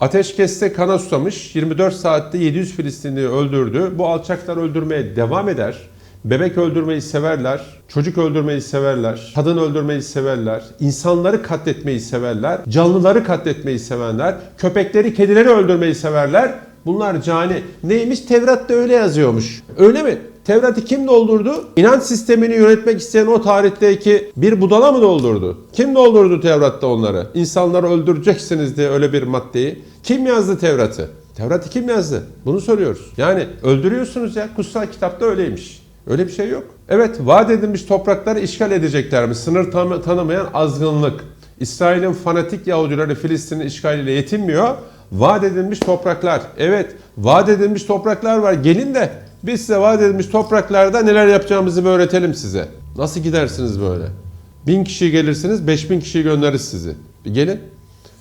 Ateşkeste kana susamış, 24 saatte 700 Filistinliyi öldürdü. Bu alçaklar öldürmeye devam eder. Bebek öldürmeyi severler, çocuk öldürmeyi severler, kadın öldürmeyi severler, insanları katletmeyi severler, canlıları katletmeyi severler, köpekleri, kedileri öldürmeyi severler. Bunlar cani. Neymiş? Tevrat'ta öyle yazıyormuş. Öyle mi? Tevrat'ı kim doldurdu? İnanç sistemini yönetmek isteyen o tarihteki bir budala mı doldurdu? Kim doldurdu Tevrat'ta onları? İnsanları öldüreceksiniz diye öyle bir maddeyi. Kim yazdı Tevrat'ı? Tevrat'ı kim yazdı? Bunu soruyoruz. Yani öldürüyorsunuz ya. Kutsal kitapta öyleymiş. Öyle bir şey yok. Evet vaat edilmiş toprakları işgal edeceklermiş. Sınır tanı- tanımayan azgınlık. İsrail'in fanatik Yahudileri Filistin'in işgaliyle yetinmiyor. Vaat edilmiş topraklar. Evet vaat edilmiş topraklar var. Gelin de biz size vaat edilmiş topraklarda neler yapacağımızı bir öğretelim size. Nasıl gidersiniz böyle? Bin kişi gelirsiniz, beş bin kişiyi göndeririz sizi. Bir gelin.